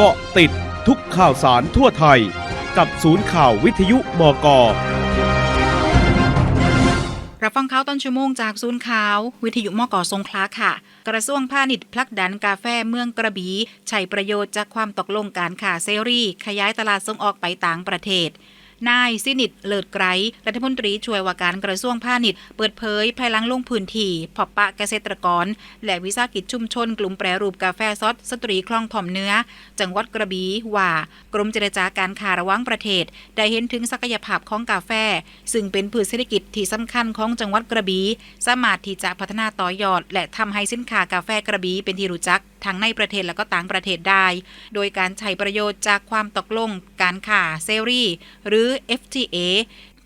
เกาะติดทุกข่าวสารทั่วไทย กับศูนย์ข่าววิทยุมกรับฟังข่าวต้นชั่วโมงจากศูนย์ข่าว วิทยุมกสงขลาค่ะ กระทรวงพาณิชย์พลักดันกาแฟเมืองกระบี่ใช้ประโยชน์จากความตกลงการค้าเซรี ขยายตลาดส่งออกไปต่างประเทศ นายสินิตเลิศไกรรัฐมนตรีช่วยว่าการกระทรวงพาณิชย์เปิดเผยภายหลังลงพื้นที่พบปะเกษตรกร และวิสาหกิจชุมชน กลุ่มแปรรูปกาแฟซอสสตรีคลองถ่อมเนื้อ จังหวัดกระบี่ว่ากรมเจรจาการค้าระหว่างประเทศ ได้เห็นถึงศักยภาพของกาแฟ ซึ่งเป็นพืชเศรษฐกิจที่สำคัญของจังหวัดกระบี่สามารถที่จะพัฒนาต่อยอด และทำให้สินค้ากาแฟกระบี่เป็นที่รู้จักทั้งในประเทศและก็ต่างประเทศได้ โดยการใช้ประโยชน์จากความตกลงการค้าเซรีหรือ FTA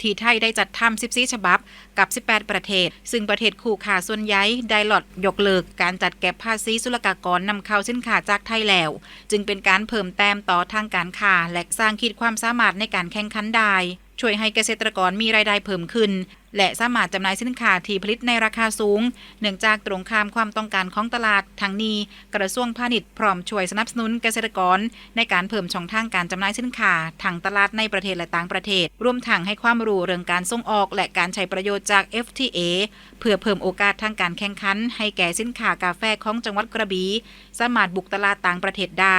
ที่ไทยได้จัดทำ14 ฉบับกับ 18 ประเทศ ซึ่งประเทศคู่ค้าส่วนใหญ่ได้หลอดยกเลิกการจัดเก็บภาษีศุลกากรนำเข้าสินค้าจากไทยแล้ว จึงเป็นการเพิ่มแต้มต่อทางการค้าและสร้างขีดความสามารถในการแข่งขันได้ช่วยให้เกษตรกรมีรายได้เพิ่มขึ้น และสามารถจำหน่ายสินค้าที่ผลิตในราคาสูง เนื่องจากตรงข้ามความต้องการของตลาดทางนี้ กระทรวงพาณิชย์พร้อมช่วยสนับสนุนเกษตรกร ในการเพิ่มช่องทางการจำหน่ายสินค้าทางตลาดในประเทศและต่างประเทศ รวมทั้งให้ความรู้เรื่องการส่งออก และการใช้ประโยชน์จาก FTA เพื่อเพิ่มโอกาสทางการแข่งขัน ให้แก่สินค้ากาแฟของจังหวัดกระบี่สามารถบุกตลาดต่างประเทศได้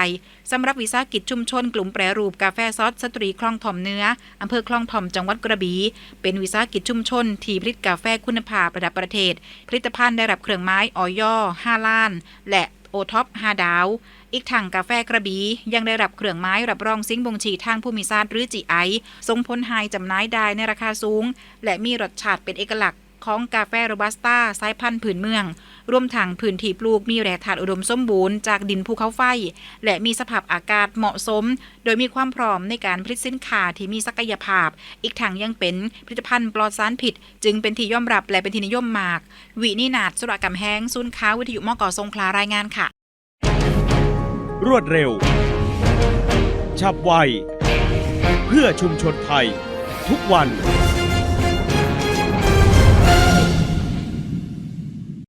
สำหรับวิสาหกิจชุมชนกลุ่มแปรรูปกาแฟซอสสตรีคลองถ่อมเนื้ออำเภอคลองถ่อมจังหวัดกระบี่เป็นวิสาหกิจชุมชนที่ผลิตกาแฟคุณภาพระดับประเทศ ผลิตภัณฑ์ได้รับเครื่องไม้ออย5ล้าน และโอท็อป5ดาว อีกทางกาแฟกระบียังได้รับเครื่องไม้รับรองซิงบ่งชีทางภูมิศาสตร์หรือจีไอส่งผลให้จำหน่ายได้ในราคาสูง และมีรสชาติเป็นเอกลักษณ์ ของกาแฟโรบัสต้าสายพันธุ์ผืนเมือง รวมทั้งพื้นที่ปลูกมีแร่ธาตุอุดมสมบูรณ์จากดินภูเขาไฟ และมีสภาพอากาศเหมาะสม โดยมีความพร้อมในการผลิตสินค้าที่มีศักยภาพ อีกทางยังเป็นผลิตภัณฑ์ปลอดสารพิษจึงเป็นที่ยอมรับและเป็นที่นิยมมาก วินินาศสุรกำแห้งศูนย์ค้าวิทยุมกสงขลารายงานค่ะ รวดเร็ว ฉับไว เพื่อชุมชนไทย ทุกวัน